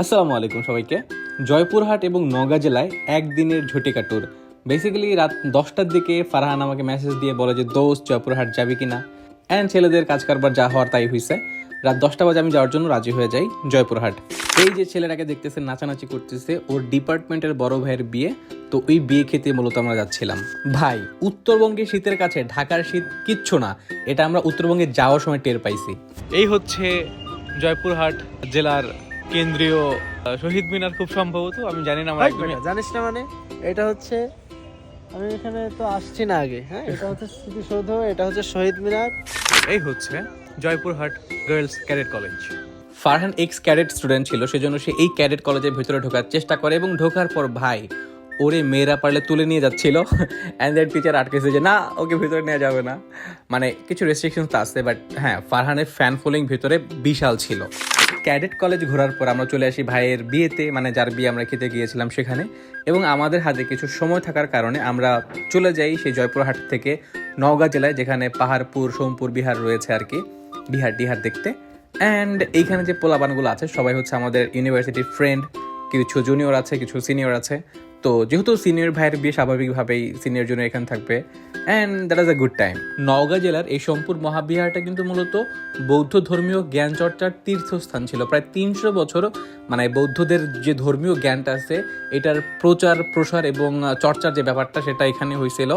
আসসালামু আলাইকুম সবাইকে। জয়পুরহাট এবং নওগাঁ জেলায় একদিনের ঝটিকা ট্যুর বেসিক্যালি রাত দশটার দিকে ফারহান আমাকে মেসেজ দিয়ে বলে যে, দোস্ত, জয়পুরহাট যাবি কিনা? অ্যান্ড ছেলেদের কাজ কারবার যা হওয়ার তাই হয়েছে রাত দশটা বাজে আমি যাওয়ার জন্য রাজি হয়ে যাই জয়পুরহাট। এই যে ছেলেটাকে দেখতেছে, নাচানাচি করতেছে, ওর ডিপার্টমেন্টের বড় ভাইয়ের বিয়ে, তো ওই বিয়ে খেতে মূলত আমরা যাচ্ছিলাম। ভাই উত্তরবঙ্গের শীতের কাছে ঢাকার শীত কিচ্ছু না। এটা আমরা উত্তরবঙ্গে যাওয়ার সময় টের পাইছি। এই হচ্ছে জয়পুরহাট জেলার কেন্দ্রীয় শহীদ মিনার খুব সম্ভবত আমি জানি না আমার ভাই, একদমই জানিস না মানে? এটা হচ্ছে আমি এখানে তো আসছি না আগে হ্যাঁ? এটা হচ্ছে স্মৃতিসৌধ এটা হচ্ছে শহীদ মিনার। এই হচ্ছে Joypurhat girls cadet college. Farhan ex cadet student ছিল সেজন্য সে এই ক্যাডেট কলেজের ভিতরে ঢোকার চেষ্টা করে এবং ঢোকার পর ভাই ওরে মেয়েরা পারলে তুলে নিয়ে যাচ্ছিল। অ্যান্ড দ্যাট টিচার আটকেছে যে না ওকে ভিতরে নেওয়া যাবে না। মানে কিছু রেস্ট্রিকশন তো আছে বাট হ্যাঁ ফারহানের ফ্যান ফলোয়িং ভিতরে বিশাল ছিল। ক্যাডেট কলেজ ঘোরার পর আমরা চলে আসি ভাইয়ের বিয়েতে মানে যার বিয়ে আমরা খেতে গিয়েছিলাম সেখানে। এবং আমাদের হাতে কিছু সময় থাকার কারণে আমরা চলে যাই সেই জয়পুরহাট থেকে নওগাঁ জেলায়, যেখানে পাহাড়পুর, সোমপুর, বিহার রয়েছে আর কি, বিহার, টিহার দেখতে। অ্যান্ড এইখানে যে পোলাবানগুলো আছে, সবাই হচ্ছে আমাদের ইউনিভার্সিটির ফ্রেন্ড কিছু জুনিয়র আছে, কিছু সিনিয়র আছে। তো যেহেতু সিনিয়র ভাইয়ের বিয়ে স্বাভাবিকভাবেই সিনিয়র জন্য এখানে থাকবে and that is a good time Naogaon জেলার এই সম্পুর মহাবিহারটা কিন্তু মূলত বৌদ্ধ ধর্মীয় জ্ঞান চর্চার তীর্থস্থান ছিল। প্রায় তিনশো বছর মানে বৌদ্ধদের যে ধর্মীয় জ্ঞানটা আছে, এটার প্রচার, প্রসার এবং চর্চার যে ব্যাপারটা, সেটা এখানে হয়েছিল।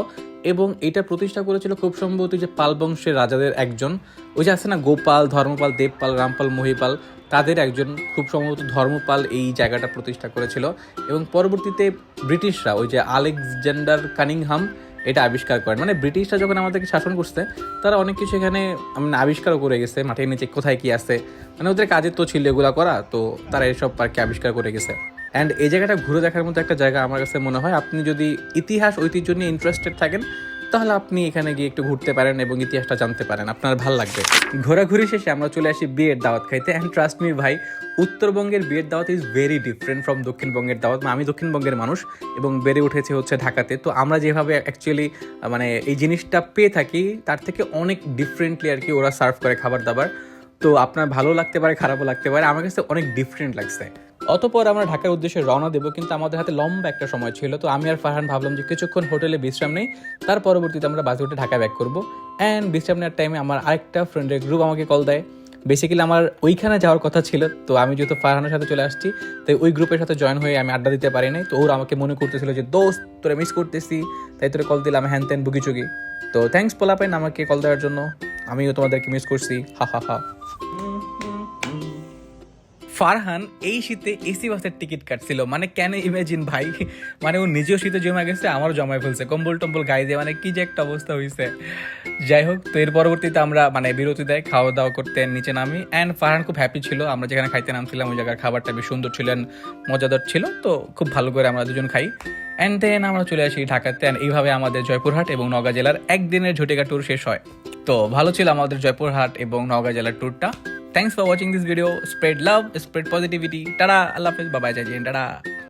এবং এটা প্রতিষ্ঠা করেছিল খুব সম্ভবত যে পাল বংশের রাজাদের একজন। ওই যে আছে না, গোপাল, ধর্মপাল, দেবপাল, রামপাল, মহিপাল, তাদের একজন খুব সম্ভবত ধর্মপাল এই জায়গাটা প্রতিষ্ঠা করেছিল। এবং পরবর্তীতে ব্রিটিশরা, ওই যে আলেকজান্ডার কানিংহাম, এটা আবিষ্কার করেন। মানে ব্রিটিশরা যখন আমাদেরকে শাসন করছে, তারা অনেক কিছু এখানে মানে আবিষ্কারও করে গেছে মাঠের নিচে কোথায় কি আছে। মানে ওদের কাজের তো ছিল এগুলো করা, তো তারা এসব পার্কে আবিষ্কার করে গেছে। অ্যান্ড এই জায়গাটা ঘুরে দেখার মতো একটা জায়গা আমার কাছে মনে হয়। আপনি যদি ইতিহাস, ঐতিহ্য নিয়ে ইন্টারেস্টেড থাকেন তাহলে আপনি এখানে গিয়ে একটু ঘুরতে পারেন এবং ইতিহাসটা জানতে পারেন। আপনার ভালো লাগবে। ঘোরাঘুরি শেষে আমরা চলে আসি বিয়ের দাওয়াত খাইতে। অ্যান্ড ট্রাস্ট মি ভাই, উত্তরবঙ্গের বিয়ের দাওয়াত ইজ ভেরি ডিফারেন্ট ফ্রম দক্ষিণবঙ্গের দাওয়াত। আমি দক্ষিণবঙ্গের মানুষ এবং বেড়ে উঠেছে হচ্ছে ঢাকাতে। তো আমরা যেভাবে অ্যাকচুয়ালি মানে এই জিনিসটা পেয়ে থাকি, তার থেকে অনেক ডিফারেন্টলি আর কি ওরা সার্ভ করে খাবার দাবার তো আপনার ভালো লাগতে পারে, খারাপও লাগতে পারে। আমার কাছে অনেক ডিফারেন্ট লাগছে। অতপর আমরা ঢাকার উদ্দেশ্যে রওনা দেবো, কিন্তু আমাদের হাতে লম্বা একটা সময় ছিল, তো আমি আর ফারহান ভাবলাম যে কিছুক্ষণ হোটেলে বিশ্রাম নেই। তার পরবর্তীতে আমরা বাসে উঠে ঢাকা ব্যাক করব। অ্যান্ড বিশ্রাম নেওয়ার টাইমে আমার আরেকটা ফ্রেন্ডের গ্রুপ আমাকে কল দেয়। বেসিক্যালি আমার ওইখানে যাওয়ার কথা ছিল, তো আমি যেহেতু ফারহানের সাথে চলে আসছি, তাই ওই গ্রুপের সাথে জয়েন হয়ে আমি আড্ডা দিতে পারি নাই। তো ওরা আমাকে মনে করতেছিল যে, দোস্ত, তোরা মিস করতেছি। তাই তোরা কল দিলাম, হ্যান ত্যান বুকি চুকি তো থ্যাঙ্কস পোলাপেন আমাকে কল দেওয়ার জন্য। আমিও তোমাদেরকে মিস করছি। হা হা হা। ফারহান এই শীতে এসি বাসের টিকিট কাটছিল। মানে কেন ইমাজিন ভাই? মানে ও নিজেও শীতে জমা গেছে, আমারও জমায় ফেলছে। কম্বল টম্বল গায়ে দিয়ে মানে কি যে একটা অবস্থা হয়েছে যাই হোক, তো এর পরবর্তীতে আমরা মানে বিরতি দেয় খাওয়া দাওয়া করতে নিচে নামি। অ্যান্ড ফারহান খুব হ্যাপি ছিল, আমরা যেখানে খাইতে নামছিলাম, ওই জায়গার খাবারটা বেশ সুন্দর ছিলেন মজাদার ছিল, তো খুব ভালো করে আমরা দুজন খাই। অ্যান্ড দেন আমরা চলে আসি ঢাকাতে অ্যান্ড এইভাবে আমাদের জয়পুরহাট এবং নওগাঁ জেলার একদিনের ঝটিকা ট্যুর শেষ হয়। তো ভালো ছিল আমাদের জয়পুরহাট এবং নওগাঁ জেলার ট্যুরটা Thanks for watching this video. Spread love, spread positivity. Tada! Allah Hafiz. Bye bye, Jai Tada!